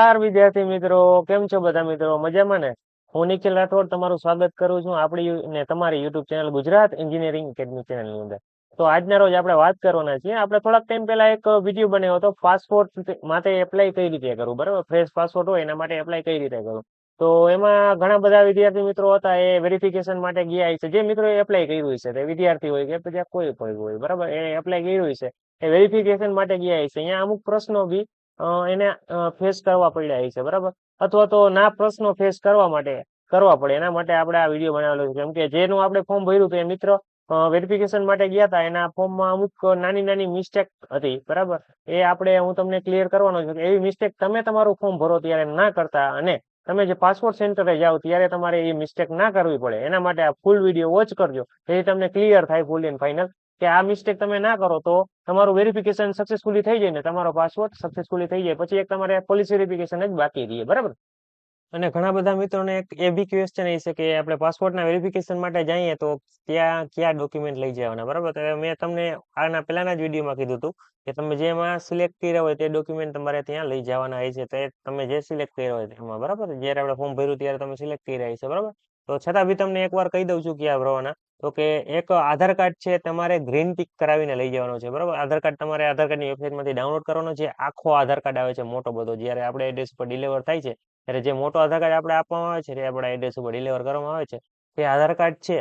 નમસ્કાર વિદ્યાર્થી મિત્રો, કેમ છો બધા મિત્રો? મજામાં ને? હું નિખિલ રાઠોડ તમારું સ્વાગત કરું છું આપણી ને તમારી YouTube channel Gujarat engineering academy ચેનલની અંદર. તો આજના રોજ આપણે વાત કરવાના છીએ. આપણે થોડાક ટાઈમ પહેલા એક વીડિયો બન્યો હતો પાસપોર્ટ માટે એપ્લાય કઈ રીતે કરવું, બરાબર? ફ્રેશ પાસપોર્ટ હોય એના માટે એપ્લાય કઈ રીતે કરવું? તો એમાં ઘણા બધા વિદ્યાર્થી મિત્રો હતા, એ વેરિફિકેશન માટે ગયા છે. જે મિત્રો એપ્લાય કર્યું છે તે વિદ્યાર્થી હોય કે પછી કોઈ પણ હોય, બરાબર? એ એપ્લાય કર્યું છે એ વેરિફિકેશન માટે ગયા છે. અહીંયા અમુક પ્રશ્નો બી એને ફેસ કરવા પડ્યા છે, બરાબર? અથવા તો ના પ્રશ્નો ફેસ કરવા માટે, કરવા પડે. એના માટે આપણે આ વીડિયો બનાવેલો છે. કેમ કે જેનું આપણે ફોર્મ ભર્યું હતું એ મિત્ર વેરિફિકેશન માટે ગયા હતા. એના ફોર્મમાં અમુક નાની નાની મિસ્ટેક હતી, બરાબર? એ આપણે, હું તમને ક્લિયર કરવાનો છું કે એવી મિસ્ટેક તમે તમારું ફોર્મ ભરો ત્યારે ના કરતા અને તમે જે પાસપોર્ટ સેન્ટરે જાઓ ત્યારે તમારે એ મિસ્ટેક ના કરવી પડે. એના માટે આ ફૂલ વીડિયો વોચ કરજો. જેથી તમને ક્લિયર થાય ફૂલ એન્ડ ફાઇનલ કે આ મિસ્ટેક તમે ના કરો તો તમારું વેરિફિકેશન સક્સેસફુલી થઈ જાય ને તમારો પાસપોર્ટ સક્સેસફુલી થઈ જાય, પછી એક તમારે પોલીસ વેરિફિકેશન જ બાકી રહીએ બરાબર? અને ઘણા બધા મિત્રોને એક એ બી ક્વેશ્ચન એ છે કે આપણે પાસપોર્ટના વેરિફિકેશન માટે જઈએ તો ત્યાં કયા ડોક્યુમેન્ટ લઈ જવાના, બરાબર? તો મેં તમને આના પહેલાના જ વિડીયોમાં કીધું હતું કે તમે જેમાં સિલેક્ટ કર્યા હોય તે ડોક્યુમેન્ટ તમારે ત્યાં લઈ જવાના હોય છે, તો તમે જે સિલેક્ટ કર્યા હોય તેમાં, બરાબર? જ્યારે આપણે ફોર્મ ભર્યું ત્યારે તમે સિલેક્ટ કર્યા છે, બરાબર? તો છતાં બી તમને એકવાર કહી દઉં છું ક્યાં ભરવાના. તો કે એક આધાર કાર્ડ છે તમારે ગ્રીન ટીક કરાવીને લઈ જવાનો છે, બરાબર? આધાર કાર્ડ તમારે આધાર કાર્ડની વેબસાઇટમાંથી ડાઉનલોડ કરવાનો છે. આખો આધાર કાર્ડ આવે છે મોટો બધો. જ્યારે આપણે એડ્રેસ પર ડિલિવર થાય છે, ત્યારે જે મોટો આધાર કાર્ડ આપણે આપવામાં આવે છે, તે આપણા એડ્રેસ ઉપર ડિલિવર કરવામાં આવે છે. તે આધાર કાર્ડ છે.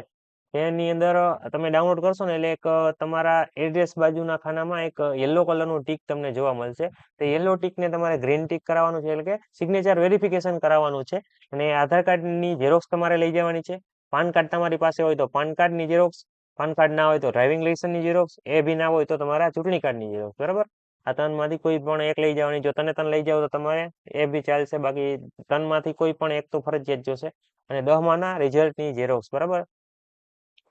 એની અંદર તમે ડાઉનલોડ કરશો ને એટલે એક તમારા એડ્રેસ બાજુના ખાનામાં એક યલો કલરનું ટીક તમને જોવા મળશે. તે યલો ટીકને તમારે ગ્રીન ટીક કરાવવાનું છે એટલે કે સિગ્નેચર વેરિફિકેશન કરાવવાનું છે. અને આધાર કાર્ડની ઝેરોક્સ તમારે લઈ જવાની છે. પાન કાર્ડ તમારી પાસે હોય તો પાન કાર્ડની ઝેરોક્સ, પાન કાર્ડ ના હોય તો ડ્રાઇવિંગ લાઇસન્સની ઝેરોક્સ, એ બી ના હોય તો તમારા ચૂંટણી કાર્ડની ઝેરોક્સ, બરાબર? આ ત્રણમાંથી કોઈ પણ એક લઈ જવાની, જો તને ત્રણ લઈ જાવ તો તમારે એ બી ચાલશે, બાકી ત્રણમાંથી કોઈ પણ એક તો ફરજિયાત જોશે. અને દહમાના રિઝલ્ટની ઝેરોક્સ, બરાબર?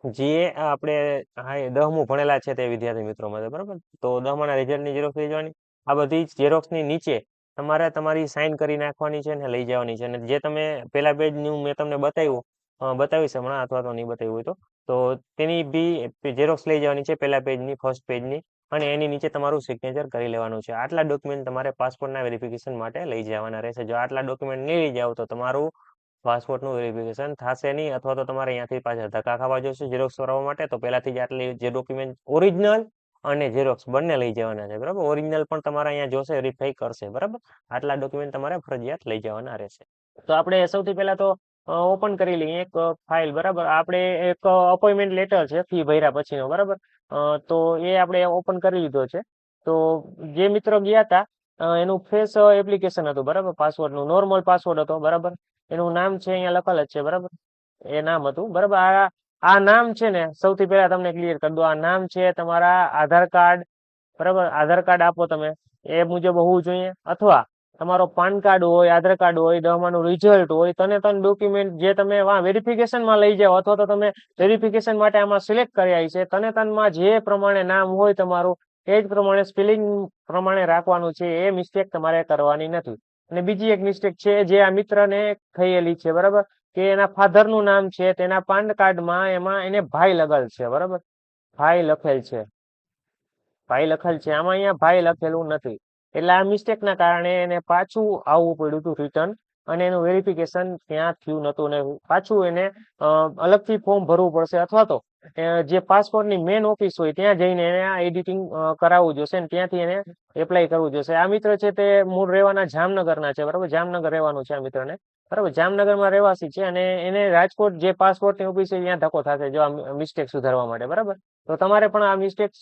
જે આપણે હા દહમું ભણેલા છે તે વિદ્યાર્થી મિત્રો માટે, બરાબર? તો દહમાના રિઝલ્ટની ઝેરોક્સ લઈ જવાની. આ બધી ઝેરોક્ષની નીચે તમારે તમારી સાઇન કરી નાખવાની છે અને લઈ જવાની છે. અને જે તમે પેલા પેજનું મેં તમને બતાવ્યું બતાવીશ હમણાં, અથવા તો નહીં બતાવ્યું હોય તો. તો તેની બી ઝેરોક્સ લઈ જવાની છે, પહેલા પેજની ફર્સ્ટ પેજની અને એની નીચે તમારું સિગ્નેચર કરી લેવાનું છે. આટલા ડોક્યુમેન્ટ તમારે પાસપોર્ટના વેરિફિકેશન માટે લઈ જવાના રહેશે. જો આટલા ડોક્યુમેન્ટ નહીં લઈ જાઓ તો તમારું પાસપોર્ટનું વેરિફિકેશન થશે નહીં, અથવા તો તમારે અહીંયાથી પાછા ધક્કા ખાવા જોશે ઝેરોક્સ કરાવવા માટે, તો પહેલાથી જ આટલી જે ડોક્યુમેન્ટ ઓરિજિનલ અને ઝેરોક્સ બંને લઈ જવાના છે, બરાબર? ઓરિજિનલ પણ તમારે અહીંયા જોશે વેરીફાઈ કરશે, બરાબર? આટલા ડોક્યુમેન્ટ તમારે ફરજિયાત લઈ જવાના રહેશે. તો આપણે સૌથી પહેલા તો ઓપન કરી લઈએ એક ફાઇલ બરાબર? આપણે એક અપોઇન્ટમેન્ટ લેટર છે ફી ભર્યા પછીનો, બરાબર? તો એ આપણે ઓપન કરી લીધો છે. તો જે મિત્રો ગયા હતા એનું ફેસ એપ્લિકેશન હતું, બરાબર? પાસવર્ડનું નોર્મલ પાસવર્ડ હતો, બરાબર? એનું નામ છે, અહીંયા લખેલ જ છે, બરાબર? એ નામ હતું, બરાબર? આ આ નામ છે ને, સૌથી પહેલા તમને ક્લિયર કરી દો આ નામ છે તમારા આધાર કાર્ડ, બરાબર? આધાર કાર્ડ આપો તમે, એ મુજબ હોવું જોઈએ, અથવા તમારો પાન કાર્ડ હોય, આધાર કાર્ડ હોય દસમાનું રિઝલ્ટ હોય, તને તને ડોક્યુમેન્ટ જે તમે વેરિફિકેશનમાં લઈ જાઓ અથવા તો તમે વેરિફિકેશન માટે આમાં સિલેક્ટ કર્યા છે તને તનમાં જે પ્રમાણે નામ હોય તમારું, એ જ પ્રમાણે સ્પેલિંગ પ્રમાણે રાખવાનું છે, એ મિસ્ટેક તમારે કરવાની નથી. અને બીજી એક મિસ્ટેક છે જે આ મિત્રને થયેલી છે, બરાબર? કે એના ફાધરનું નામ છે, તેના પાન કાર્ડમાં એમાં એને ભાઈ લગલ છે, બરાબર? ભાઈ લખેલ છે. ભાઈ લખેલ છે. આમાં અહીંયા ભાઈ લખેલું નથી. એટલે આ મિસ્ટેકના કારણે એને પાછું આવવું પડ્યું હતું રિટર્ન અને એનું વેરિફિકેશન ત્યાં થયું નતું ને પાછું એને અલગથી ફોર્મ ભરવું પડશે અથવા તો જે પાસપોર્ટની મેન ઓફિસ હોય ત્યાં જઈને એને આ એડિટિંગ કરાવવું જોશે ને ત્યાંથી એને એપ્લાય કરવું જોશે. આ મિત્ર છે તે મૂળ રહેવાના જામનગરના છે, બરાબર? જામનગર રહેવાનું છે આ મિત્રને. બરાબર, જામનગરમાં રહેવાસી છે અને એને રાજકોટ જે પાસપોર્ટની ઓફિસ છે ત્યાં ધક્કો થશે જો આ મિસ્ટેક સુધારવા માટે, બરાબર? તો તમારે પણ આ મિસ્ટેક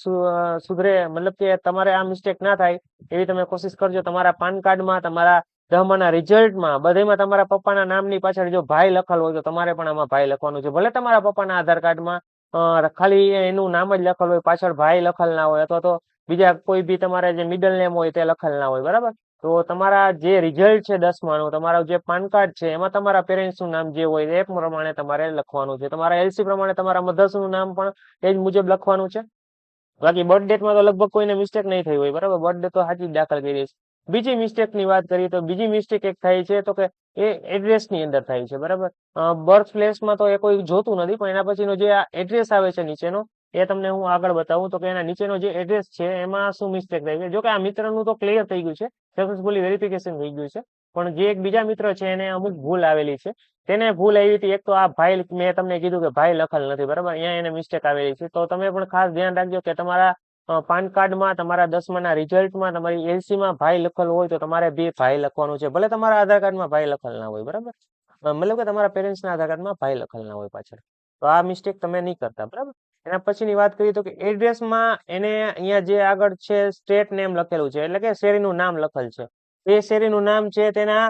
સુધરે, મતલબ કે તમારે આ મિસ્ટેક ના થાય એવી તમે કોશિશ કરજો. તમારા પાન કાર્ડમાં, તમારા દહમાના રિઝલ્ટમાં, બધેમાં તમારા પપ્પાના નામની પાછળ જો ભાઈ લખેલ હોય તો તમારે પણ આમાં ભાઈ લખવાનું છે. ભલે તમારા પપ્પાના આધાર કાર્ડમાં ખાલી એનું નામ જ લખેલ હોય, પાછળ ભાઈ લખેલ ના હોય અથવા તો બીજા કોઈ બી તમારે જે મિડલ નેમ હોય તે લખેલ ના હોય, બરાબર? તો તમારા જે રિઝલ્ટ છે દસમાનું તમારું જે પાન કાર્ડ છે, એમાં તમારા પેરેન્ટ્સનું નામ જે હોય એ પ્રમાણે તમારે લખવાનું છે. તમારા એલસી પ્રમાણે તમારા મધર્સનું નામ પણ એ જ મુજબ લખવાનું છે. બાકી બર્થ ડેટમાં તો લગભગ કોઈને મિસ્ટેક નહીં થઈ હોય, બરાબર? બર્થ ડે તો સાચી દાખલ કરી છે બીજી મિસ્ટેકની વાત કરીએ તો બીજી મિસ્ટેક એક થાય છે, તો કે એ એડ્રેસની અંદર થાય છે, બરાબર? બર્થ પ્લેસમાં તો એ કોઈ જોતું નથી, પણ એના પછીનો જે આ એડ્રેસ આવે છે નીચેનો એ તમને હું આગળ બતાવું તો કે એના નીચેનો જે એડ્રેસ છે, એમાં શું મિસ્ટેક થઈ છે જો કે આ મિત્રનું તો ક્લિયર થઈ ગયું છે સક્સેસફુલી વેરિફિકેશન થઈ ગયું છે, પણ જે એક બીજા મિત્ર છે એને અમુક ભૂલ આવેલી છે. તેને ભૂલ આવી હતી, એક તો આ ભાઈ, મેં તમને કીધું કે ભાઈ લખેલ નથી, બરાબર? અહીંયા એને મિસ્ટેક આવેલી છે. તો તમે પણ ખાસ ધ્યાન રાખજો કે તમારા પાન કાર્ડમાં, તમારા દસમાના રિઝલ્ટમાં, તમારી એલસીમાં ભાઈ લખેલ હોય તો તમારે બે ભાઈ લખવાનું છે. ભલે તમારા આધાર કાર્ડમાં ભાઈ લખેલ ના હોય, બરાબર? મતલબ કે તમારા પેરેન્ટ્સના આધાર કાર્ડમાં ભાઈ લખેલ ના હોય પાછળ. તો આ મિસ્ટેક તમે નહીં કરતા, બરાબર? એના પછીની વાત કરીએ તો કે એડ્રેસમાં એને અહીંયા જે આગળ છે સ્ટેટ નેમ લખેલું છે, એટલે કે શેરીનું નામ લખેલ છે. એ શેરીનું નામ છે તેના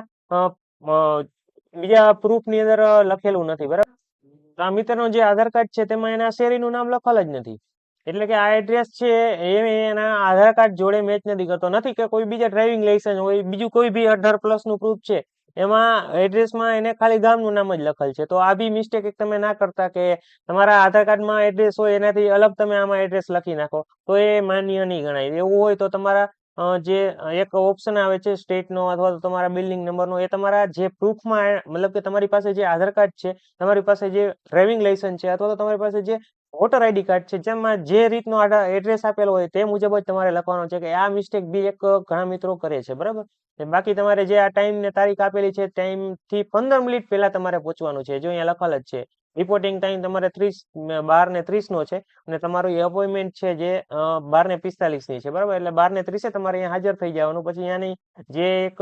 બીજા પ્રૂફની અંદર લખેલું નથી, બરાબર? તો આ મિત્રનો જે આધાર કાર્ડ છે તેમાં એના શેરીનું નામ લખેલ જ નથી. એટલે કે આ એડ્રેસ છે એ એના આધાર કાર્ડ જોડે મેચ નથી કરતો. નથી કે કોઈ બીજા ડ્રાઇવિંગ લાઇસન્સ હોય, બીજું કોઈ બી અઢાર પ્લસનું પ્રૂફ છે એમાં એડ્રેસમાં એને ખાલી ગામનું નામ જ લખેલ છે. તો આ બી મિસ્ટેક એક તમે ના કરતા કે તમારા આધાર કાર્ડમાં એડ્રેસ હોય એનાથી અલગ તમે આમાં એડ્રેસ લખી નાખો. તો એ માન્ય નહીં ગણાય. એવું હોય તો તમારા જે એક ઓપ્શન આવે છે સ્ટેટનો અથવા તો તમારા બિલ્ડિંગ નંબરનો એ તમારા જે પ્રૂફમાં મતલબ કે તમારી પાસે જે આધાર કાર્ડ છે, તમારી પાસે જે ડ્રાઇવિંગ લાયસન્સ છે અથવા તો તમારી પાસે જે વોટર આઈડી કાર્ડ છે, જેમાં જે રીતનો એડ્રેસ આપેલો હોય તે મુજબ જ તમારે લખવાનો છે કે આ મિસ્ટેક બી એક ઘણા મિત્રો કરે છે, બરાબર? બાકી તમારે જે આ ટાઈમ ને તારીખ આપેલી છે ટાઈમથી પંદર મિનિટ પહેલા તમારે પહોંચવાનું છે, જો અહીંયા લખેલ જ છે. રિપોર્ટિંગ ટાઈમ તમારે ત્રીસ બાર ને ત્રીસ નો છે, અને તમારું એ અપોઇન્ટમેન્ટ છે જે બાર ને પિસ્તાલીસની છે, બરાબર? એટલે બાર ને ત્રીસે તમારે અહીંયા હાજર થઈ જવાનું. પછી અહીંયાની જે એક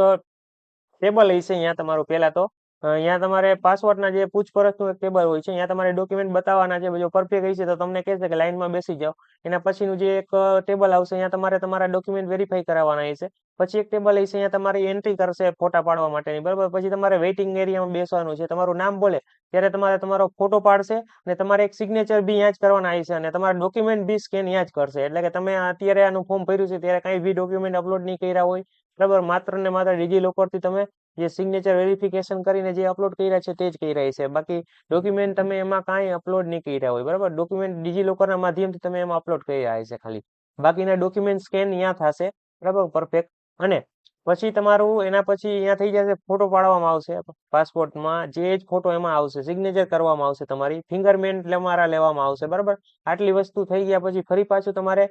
ટેબલ હશે અહીંયા તમારું પહેલા તો અહીંયા તમારે પાસવર્ડના જે પૂછપરછનું એક ટેબલ હોય છે, અહીંયા તમારે ડોક્યુમેન્ટ બતાવવાના છે, જો પરફેક્ટ હશે તો તમને કહેશે કે લાઇનમાં બેસી જાઓ. એના પછીનું જે એક ટેબલ આવશે, અહીંયા તમારે તમારા ડોક્યુમેન્ટ વેરીફાઈ કરાવવાના હશે. પછી એક ટેબલ હશે, અહીંયા તમારી એન્ટ્રી કરશે ફોટા પાડવા માટેની, બરાબર? પછી તમારે વેઇટિંગ એરિયામાં બેસવાનું છે, તમારું નામ બોલે, ત્યારે તમારે તમારો ફોટો પાડશે અને તમારે એક સિગ્નેચર બી અહીંયા જ કરવાના હશે અને તમારા ડોક્યુમેન્ટ બી સ્કેન અહીંયા જ કરશે. એટલે કે તમે અત્યારે આનું ફોર્મ ભર્યું છે, ત્યારે કાંઈ બી ડોક્યુમેન્ટ અપલોડ નહીં કર્યા હોય, બરાબર? માત્ર ને માત્ર ડીજી લોકરથી તમે જે સિગ્નેચર વેરિફિકેશન કરીને જે અપલોડ કર્યા છે તે જ કર્યા છે. બાકી ડોક્યુમેન્ટ તમે એમાં કાંઈ અપલોડ નહીં કર્યા હોય બરાબર? ડોક્યુમેન્ટ ડીજી લોકરના માધ્યમથી તમે એમાં અપલોડ કર્યા છે ખાલી. બાકીના ડોક્યુમેન્ટ સ્કેન અહીંયા થશે બરાબર? પરફેક્ટ અને પછી તમારું એના પછી અહીંયા થઈ જશે ફોટો પાડવામાં આવશે. પાસપોર્ટમાં જે જ ફોટો એમાં આવશે સિગ્નેચર કરવામાં આવશે તમારી. ફિંગરપ્રિન્ટ તમારા લેવામાં આવશે બરાબર? આટલી વસ્તુ થઈ ગયા પછી ફરી પાછું તમારે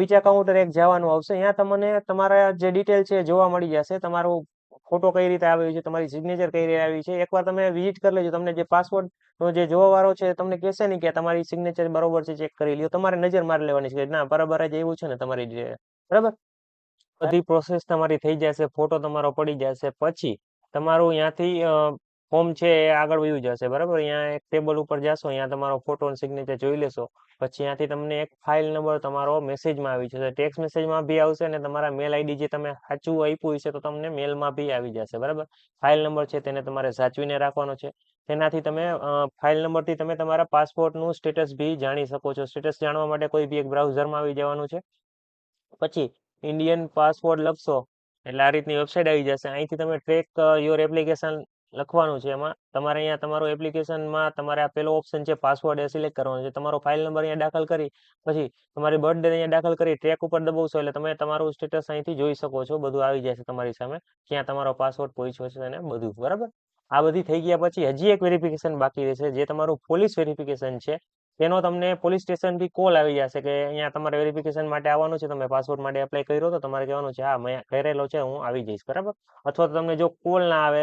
બીજા કાઉન્ટર એક જવાનું આવશે. અહીંયા તમને તમારા જે ડિટેલ છે જોવા મળી જશે. તમારું ફોટો કઈ રીતે આવ્યો છે, તમારી સિગ્નેચર કઈ રીતે આવી છે, એકવાર તમે વિઝિટ કરી લેજો, તમને જે પાસપોર્ટ નો જે જોવા વાળો છે તમને કહેશે નહીં કે તમારી સિગ્નેચર બરોબર છે ચેક કરી લ્યો, તમારે નજર મારી લેવાની છે ના, બરાબર જ એવું છે ને તમારી જે, બરાબર? બધી પ્રોસેસ તમારી થઈ જશે, ફોટો તમારો પડી જશે, પછી તમારું અહીંયાથી ફોર્મ છે એ આગળ વયું જશે, બરાબર? અહીંયા એક ટેબલ ઉપર જાશો, અહીંયા તમારો ફોટો સિગ્નેચર જોઈ લેશો. પછી ત્યાંથી તમને એક ફાઇલ નંબર તમારો મેસેજમાં આવી જશે. ટેક્સ મેસેજમાં બી આવશે અને તમારા મેલ આઈડી જે તમે સાચું આપ્યું હશે તો તમને મેલમાં બી આવી જશે, બરાબર? ફાઇલ નંબર છે તેને તમારે સાચવીને રાખવાનો છે. તેનાથી તમે ફાઇલ નંબરથી તમે તમારા પાસપોર્ટનું સ્ટેટસ બી જાણી શકો છો. સ્ટેટસ જાણવા માટે કોઈ બી એક બ્રાઉઝરમાં આવી જવાનું છે. પછી ઇન્ડિયન પાસપોર્ટ લખશો, એટલે આ રીતની વેબસાઇટ આવી જશે. અહીંથી તમે ટ્રેક યોર એપ્લિકેશન લખવાનું છે એમાં. તમારે અહીંયા તમારું એપ્લિકેશનમાં તમારે આ પેલો ઓપ્શન છે પાસવર્ડ એ સિલેક્ટ કરવાનો છે. તમારો ફાઇલ નંબર અહીંયા દાખલ કરી, પછી તમારી બર્થ ડે અહીંયા દાખલ કરી ટ્રેક ઉપર દબાવશો એટલે તમે તમારું સ્ટેટસ અહીંથી જોઈ શકો છો. બધું આવી જશે તમારી સામે. ક્યાં તમારો પાસવર્ડ પહોંચ્યો છે અને બધું. બરાબર? આ બધી થઈ ગયા પછી હજી એક વેરિફિકેશન બાકી રહેશે, જે તમારું પોલીસ વેરિફિકેશન છે. તેનો તમને પોલીસ સ્ટેશનથી કોલ આવી જશે કે અહીંયા તમારે વેરિફિકેશન માટે આવવાનું છે, તમે પાસપોર્ટ માટે એપ્લાય કર્યો તો તમારે કહેવાનું છે, હા, મેં કરેલો છે, હું આવી જઈશ. બરાબર? અથવા તો તમને જો કોલ ના આવે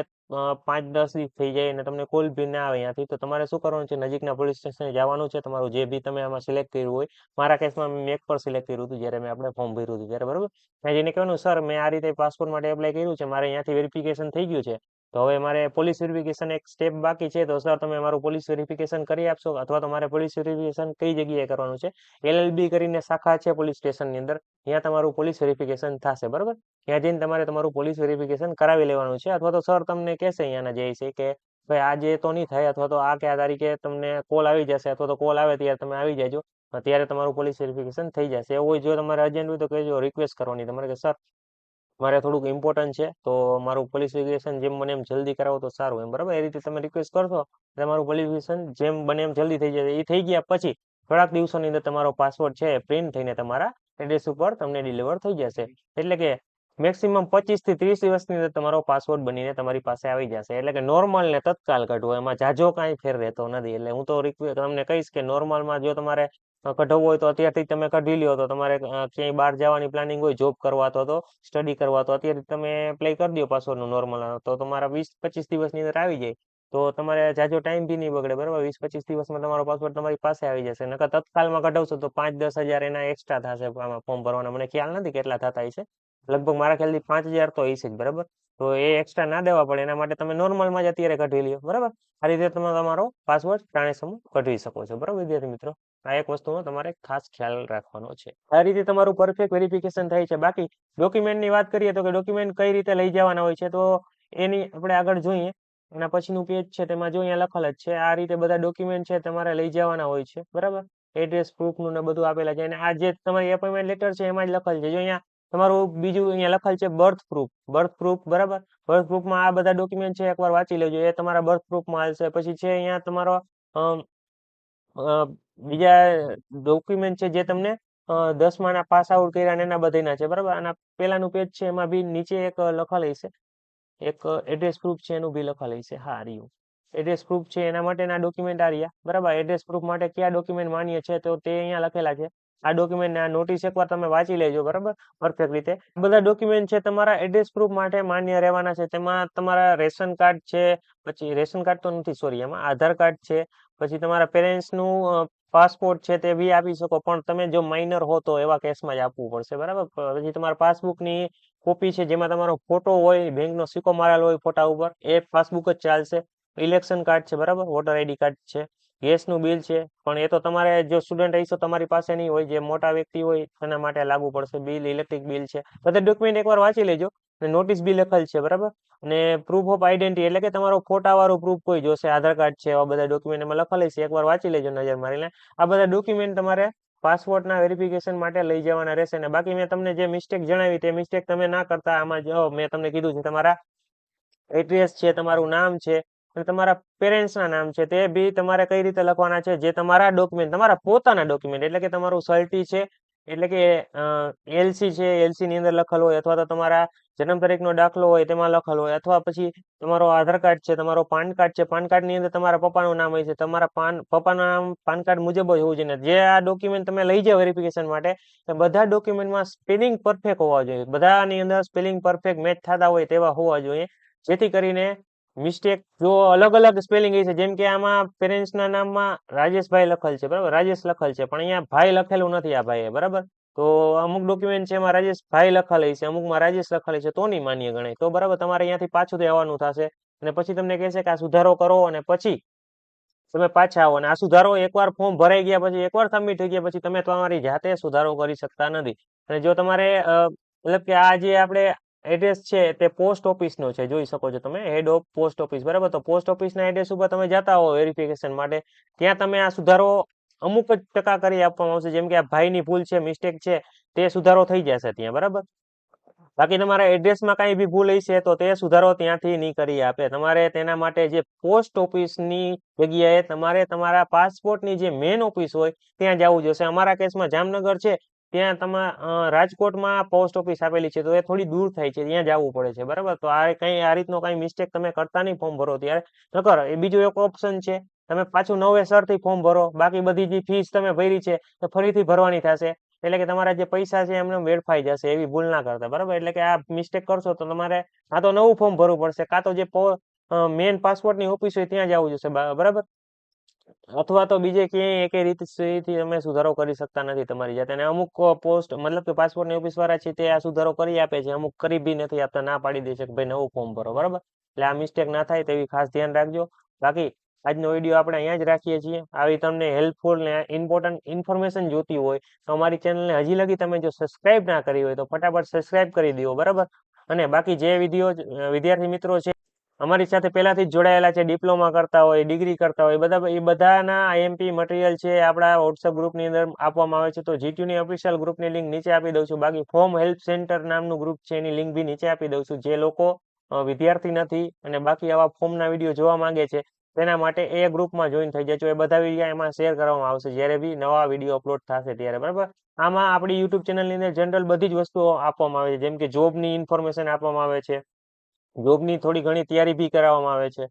પાંચ દસ દિવસ થઈ જાય અને તમને કોલ બી ના આવે અહીંયાથી, તો તમારે શું કરવાનું છે? નજીકના પોલીસ સ્ટેશને જવાનું છે, તમારું જે બી તમે આમાં સિલેક્ટ કર્યું હોય. મારા કેસમાં મેં મેક પર સિલેક્ટ કર્યું હતું જ્યારે મેં આપણે ફોર્મ ભર્યું હતું ત્યારે, બરાબર? મેં જઈને કહેવાનું, સર, મેં આ રીતે પાસપોર્ટ માટે એપ્લાય કર્યું છે, મારે અહીંયાથી વેરિફિકેશન થઈ ગયું છે. તો હવે મારે પોલીસ વેરિફિકેશન એક સ્ટેપ બાકી છે, તો સર તમે મારું પોલીસ વેરિફિકેશન કરી આપશો અથવા તો મારે પોલીસ વેરિફિકેશન કઈ જગ્યાએ કરવાનું છે? એલએલબી કરીને શાખા છે પોલીસ સ્ટેશનની અંદર. ત્યાં તમારું પોલીસ વેરિફિકેશન થશે, બરાબર? ત્યાં જઈને તમારે તમારું પોલીસ વેરિફિકેશન કરાવી લેવાનું છે. અથવા તો સર તમને કહેશે અહીંયાના જે છે કે, ભાઈ આજે તો નહીં થાય અથવા તો આ કયા તારીખે તમને કોલ આવી જશે અથવા તો કોલ આવે ત્યારે તમે આવી જાજો. ત્યારે તમારું પોલીસ વેરિફિકેશન થઈ જશે. એવું હોય, જો તમારે અર્જન્ટ હોય તો કહેજો રિક્વેસ્ટ કરવાની તમારે કે સર મારે થોડુંક ઇમ્પોર્ટન્ટ છે, તો મારું ક્વોલિફિકેશન જેમ બને એમ જલ્દી કરાવો તો સારું એમ, બરાબર? એ રીતે તમે રિક્વેસ્ટ કરશો તમારું મારું ક્વોલિફિકેશન જેમ બને એમ જલ્દી થઈ જશે એ થઈ ગયા પછી થોડાક દિવસોની અંદર તમારો પાસવર્ડ છે પ્રિન્ટ થઈને તમારા એડ્રેસ ઉપર તમને ડિલિવર થઈ જશે. એટલે કે મેક્સિમમ પચીસથી ત્રીસ દિવસની અંદર તમારો પાસવર્ડ બનીને તમારી પાસે આવી જશે. એટલે કે નોર્મલ ને તત્કાલ કાઢવો, એમાં જાજો કાંઈ ફેર રહેતો નથી. એટલે હું તો રિક્વે તમને કહીશ કે નોર્મલમાં જો તમારે કઢાવવું હોય તો અત્યારથી તમે કઢી લ્યો. તો તમારે ક્યાંય બહાર જવાની પ્લાનિંગ હોય જોબ કરવા તો તો સ્ટડી કરવા તો અત્યારે તમે એપ્લાય કરી દો પાસવર્ડનું નોર્મલ તો તમારા વીસ પચીસ દિવસની અંદર આવી જાય. તો તમારે જાજો ટાઈમ બી નહીં બગડે, બરાબર? વીસ પચીસ દિવસમાં તમારો પાસવર્ડ તમારી પાસે આવી જશે. નકર તત્કાલમાં કઢાવશો તો પાંચ દસ હજાર એના એક્સ્ટ્રા થશે આમાં ફોર્મ ભરવાના. મને ખ્યાલ નથી કેટલા થતા હશે. લગભગ મારા ખ્યાલથી પાંચ હજાર તો હશે જ, બરાબર? તો એ એક્સ્ટ્રા ના દેવા પડે, એના માટે તમે નોર્મલમાં જ અત્યારે કઢી લ્યો, બરાબર? આ રીતે તમે તમારો પાસવર્ડ પ્રાણી સમૂહ કાઢી શકો છો, બરાબર, વિદ્યાર્થી મિત્રો? આ એક વસ્તુનો તમારે ખાસ ખ્યાલ રાખવાનો છે. આ રીતે તમારું પરફેક્ટ વેરિફિકેશન થાય છે. બાકી ડોક્યુમેન્ટની વાત કરીએ તો કે ડોક્યુમેન્ટ કઈ રીતે લઈ જવાના હોય છે, તો એની આપણે આગળ જોઈએ. એના પછીનું પેજ છે, તેમાં જો અહીંયા લખેલ જ છે, આ રીતે બધા ડોક્યુમેન્ટ છે, તમારે લઈ જવાના હોય છે, બરાબર? એડ્રેસ પ્રૂફનું ને બધું આપેલા છે. અને આ જે તમારી એપોઇન્ટમેન્ટ લેટર છે, એમાં જ લખેલ છે. જો અહીંયા તમારું બીજું અહીંયા લખેલ છે બર્થ પ્રૂફ બર્થ પ્રૂફ બરાબર? બર્થ પ્રૂફમાં આ બધા ડોક્યુમેન્ટ છે, એકવાર વાંચી લેજો. એ તમારા બર્થ પ્રૂફમાં આવશે. પછી છે અહીંયા તમારો બીજા ડોક્યુમેન્ટ છે જે તમને દસમાના પાસ આઉટ કર્યા એના બધાના છે. બરાબર? આના પેલાનું પેજ છે, એમાં બી નીચે એક લખેલ છે એક એડ્રેસ પ્રૂફ છે, એનું બી લખેલ છે હા, રહ્યું. એડ્રેસ પ્રૂફ છે, એના માટેના ડોક્યુમેન્ટ આ રહ્યા. બરાબર? એડ્રેસ પ્રૂફ માટે કયા ડોક્યુમેન્ટ માન્ય છે, તો તે અહીંયા લખેલા છે. આ ડોક્યુમેન્ટ આ નોટિસ એકવાર તમે વાંચી લેજો, બરાબર? પરફેક્ટ રીતે. બધા ડોક્યુમેન્ટ છે તમારા એડ્રેસ પ્રૂફ માટે માન્ય રહેવાના છે. તેમાં તમારા રેશન કાર્ડ છે, પછી રેશન કાર્ડ તો નથી સોરી એમાં આધાર કાર્ડ છે, પછી તમારા પેરેન્ટ્સનું પાસપોર્ટ છે તે બી આપી શકો, પણ તમે જો માઇનર હો તો એવા કેસમાં જ આપવું પડશે, બરાબર? પછી તમારા પાસબુકની કોપી છે, જેમાં તમારો ફોટો હોય બેંકનો સિક્કો મારેલો હોય ફોટા ઉપર, એ પાસબુક જ ચાલશે. ઇલેક્શન કાર્ડ છે, બરાબર? વોટર આઈડી કાર્ડ છે. ગેસનું બિલ છે, પણ એ તો તમારે જો સ્ટુડન્ટ હશો તમારી પાસે નહીં હોય, જે મોટા વ્યક્તિ હોય, એના માટે લાગુ પડશે બિલ, ઇલેક્ટ્રિક બિલ છે. બધા ડોક્યુમેન્ટ એકવાર વાંચી લેજો નોટિસ બી લખેલ છે, બરાબર? અને પ્રૂફ ઓફ આઈડેન્ટિટી એટલે કે તમારો ફોટાવાળો પ્રૂફ કોઈ જોશે, આધાર કાર્ડ છે એવા બધા ડોક્યુમેન્ટ એમાં લખેલ છે, એકવાર વાંચી લેજો નજર મારીને. આ બધા ડોક્યુમેન્ટ તમારે પાસપોર્ટના વેરિફિકેશન માટે લઈ જવાના રહેશે અને બાકી મેં તમને જે મિસ્ટેક જણાવી, તે મિસ્ટેક તમે ના કરતા, આમાં જો મેં તમને કીધું છે, તમારા એડ્રેસ છે, તમારું નામ છે અને તમારા પેરેન્ટ્સના નામ છે તે બી તમારે કઈ રીતે લખવાના છે? જે તમારા ડોક્યુમેન્ટ તમારા પોતાના ડોક્યુમેન્ટ એટલે કે તમારું સર્ટી છે, એટલે કે એલસી છે એલસી ની અંદર લખેલ હોય અથવા તો તમારા જન્મ તારીખનો દાખલો હોય તેમાં લખેલ હોય અથવા પછી તમારો આધાર કાર્ડ છે, તમારો પાન કાર્ડ છે, પાન કાર્ડની અંદર તમારા પપ્પાનું નામ હોય છે, તમારા પાન, પપ્પાનું નામ, પાન કાર્ડ મુજબ જ હોવું જોઈએ. જે આ ડોક્યુમેન્ટ તમે લઈ જાઓ વેરિફિકેશન માટે બધા ડોક્યુમેન્ટમાં સ્પેલિંગ પરફેક્ટ હોવા જોઈએ. બધાની અંદર સ્પેલિંગ પરફેક્ટ મેચ થતા હોય તેવા હોવા જોઈએ. જેથી કરીને મિસ્ટેક જો અલગ અલગ સ્પેલિંગ છે, જેમ કે આમાં પેરેન્ટ્સના નામમાં રાજેશભાઈ લખેલ છે, બરાબર? રાજેશ લખેલ છે, પણ અહીંયા ભાઈ લખેલું નથી આ ભાઈએ, બરાબર? તો અમુક ડોક્યુમેન્ટ છે એમાં રાજેશભાઈ લખેલ છે, અમુકમાં રાજેશ લખેલ છે, તો નહીં માન્ય ગણાય. તો બરાબર, તમારે અહીંયાથી પાછું દેવાનું થશે અને પછી તમને કહેશે કે આ સુધારો કરો અને પછી તમે પાછા આવો અને આ સુધારો એકવાર ફોર્મ ભરાઈ ગયા પછી, એકવાર સબમિટ થઈ ગયા પછી તમે તમારી જાતે સુધારો કરી શકતા નથી. અને જો તમારે મતલબ કે આ જે આપણે એડ્રેસ છે તે પોસ્ટ ઓફિસનો છે, જોઈ શકો છો તમે હેડ ઓફ પોસ્ટ ઓફિસ બરાબર? તો પોસ્ટ ઓફિસના એડ્રેસ ઉપર તમે જતા હો વેરિફિકેશન માટે, ત્યાં તમે આ સુધારો અમુક જ ટકા કરી આપવામાં આવશે, જેમ કે આ ભાઈની ભૂલ છે મિસ્ટેક છે, તે સુધારો થઈ જશે ત્યાં, બરાબર? બાકી તમારા એડ્રેસમાં કાંઈ બી ભૂલ હશે તો તે સુધારો ત્યાંથી નહીં કરી આપે. તમારે તેના માટે જે પોસ્ટ ઓફિસની જગ્યાએ તમારે તમારા પાસપોર્ટની જે મેન ઓફિસ હોય, ત્યાં જવું જોશે અમારા કેસમાં જામનગર છે ત્યાં તમા રાજકોટમાં પોસ્ટ ઓફિસ આપેલી છે, તો એ થોડી દૂર થાય છે, ત્યાં જવું પડે છે, બરાબર? તો આ કઈ, આ રીતનો કઈ મિસ્ટેક તમે કરતા નહીં ફોર્મ ભરો ત્યારે. નકર એ બીજું એક ઓપ્શન છે, તમે પાછું નવેસરથી ફોર્મ ભરો, બાકી બધી જે ફીસ તમે ભરી છે, તો ફરીથી ભરવાની થશે. એટલે કે તમારા જે પૈસા છે, એમને વેડફાઈ જશે, એવી ભૂલ ના કરતા, બરાબર? એટલે કે આ મિસ્ટેક કરશો તો તમારે કાં તો નવું ફોર્મ ભરવું પડશે, કાં તો જે મેન પાસપોર્ટની ઓફિસ હોય, ત્યાં જવું જશે બરાબર? અથવા તો બીજે ક્યાંય એકે રીતથી તમે સુધારો કરી શકતા નથી તમારી જાતે. અને અમુક પોસ્ટ, મતલબ કે પાસપોર્ટની ઓફિસ વાળા છે તે આ સુધારો કરી આપે છે. અમુક કરી બી નથી આપતા, ના પાડી દે છે કે ભાઈ નવું ફોર્મ ભરો, બરાબર? એટલે આ મિસ્ટેક ના થાય તેવી ખાસ ધ્યાન રાખજો. બાકી આજનો વીડિયો આપણે અહીંયા જ રાખીએ છીએ. આવી તમને હેલ્પફુલ ને ઇમ્પોર્ટન્ટ ઇન્ફોર્મેશન જોતી હોય તો અમારી ચેનલને હજી લગી તમે જો સબસ્ક્રાઇબ ના કરી હોય તો ફટાફટ સબસ્ક્રાઇબ કરી દો, બરાબર? અને બાકી જે વીડિયો વિદ્યાર્થી મિત્રો છે અમારી સાથે પહેલાથી જ જોડાયેલા છે, ડિપ્લોમા કરતા હોય, ડિગ્રી કરતા હોય બધા એ બધાના આઈએમપી મટીરિયલ છે, આપણા વોટ્સઅપ ગ્રુપની અંદર આપવામાં આવે છે, તો જીટીયુની ઓફિશિયલ ગ્રુપની લિંક નીચે આપી દઉં છું. બાકી ફોર્મ હેલ્પ સેન્ટર નામનું ગ્રુપ છે, એની લિંક બી નીચે આપી દઉં છું, જે લોકો વિદ્યાર્થી નથી અને બાકી આવા ફોર્મના વીડિયો જોવા માંગે છે, તેના માટે એ ગ્રુપમાં જોઈન થઈ જજો. એ બધા વીડિયો એમાં શેર કરવામાં આવશે, જ્યારે બી નવા વીડિયો અપલોડ થશે ત્યારે, બરાબર? આમાં આપણી યુટ્યુબ ચેનલની અંદર જનરલ બધી જ વસ્તુઓ આપવામાં આવે છે, જેમ કે જોબની ઇન્ફોર્મેશન આપવામાં આવે છે જોબની થોડી ઘણી તૈયારી બી કરાવવામાં આવે છે.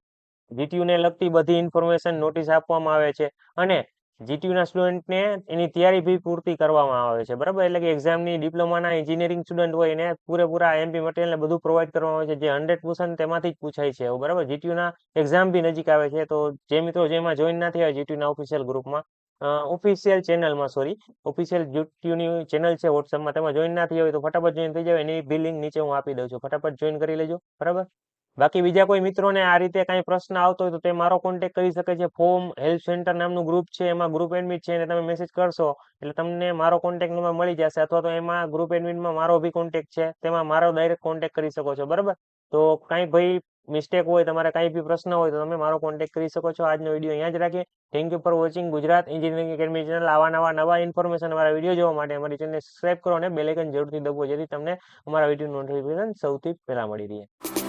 જીટીયુને લગતી બધી ઇન્ફોર્મેશન નોટિસ આપવામાં આવે છે અને જીટીયુના સ્ટુડન્ટને એની તૈયારી બી પૂરતી કરવામાં આવે છે. બરાબર? એટલે કે એક્ઝામની ડિપ્લોમાના એન્જિનિયરિંગ સ્ટુડન્ટ હોય એને પૂરેપૂરા એમપી મટીરિયલને બધું પ્રોવાઈડ કરવામાં આવે છે. જે હંડ્રેડ પર્સન્ટ તેમાંથી જ પૂછાય છે બરાબર? જીટીયુના એક્ઝામ બી નજીક આવે છે. તો જે મિત્રો જેમાં જોઈન ના થયા જીટીયુના ઓફિશિયલ ગ્રુપમાં ઓફિશિયલ ચેનલમાં સોરી ઓફિશિયલ યુટ્યુબની ચેનલ છે વોટ્સઅપમાં તમે જોઈન ના થઈ હોય તો ફટાફટ જોઈન થઈ જાવ એની બી લિંક નીચે હું આપી દઉં છું. ફટાફટ જોઈન કરી લેજો. બરાબર? બાકી બીજા કોઈ મિત્રોને આ રીતે કાંઈ પ્રશ્ન આવતો હોય તો તે મારો કોન્ટેક્ટ કરી શકે છે. ફોર્મ હેલ્પ સેન્ટર નામનું ગ્રુપ છે. એમાં ગ્રુપ એડમિટ છે અને તમે મેસેજ કરશો એટલે તમને મારો કોન્ટેક્ટ નંબર મળી જશે અથવા તો એમાં ગ્રુપ એડમિટમાં મારો બી કોન્ટેક્ટ છે. તેમાં મારો ડાયરેક્ટ કોન્ટેક્ટ કરી શકો છો. બરાબર? તો કાંઈ ભાઈ મિસ્ટેક હોય, તમારે કાંઈ બી પ્રશ્ન હોય તો તમે મારો કોન્ટેક્ટ કરી શકો છો. આજનો વીડિયો અહીંયા જ રાખીએ. Thank you for watching Gujarat engineering academy channel આવા નવા નવા ઇન્ફોર્મેશન વાળા વીડિયો જોવા માટે અમારી ચેનલને સબસ્ક્રાઇબ કરો અને બેલેકન જરૂરથી દબો જેથી તમને અમારા વીડિયો નોટિફિકેશન સૌથી પહેલા મળી રહે.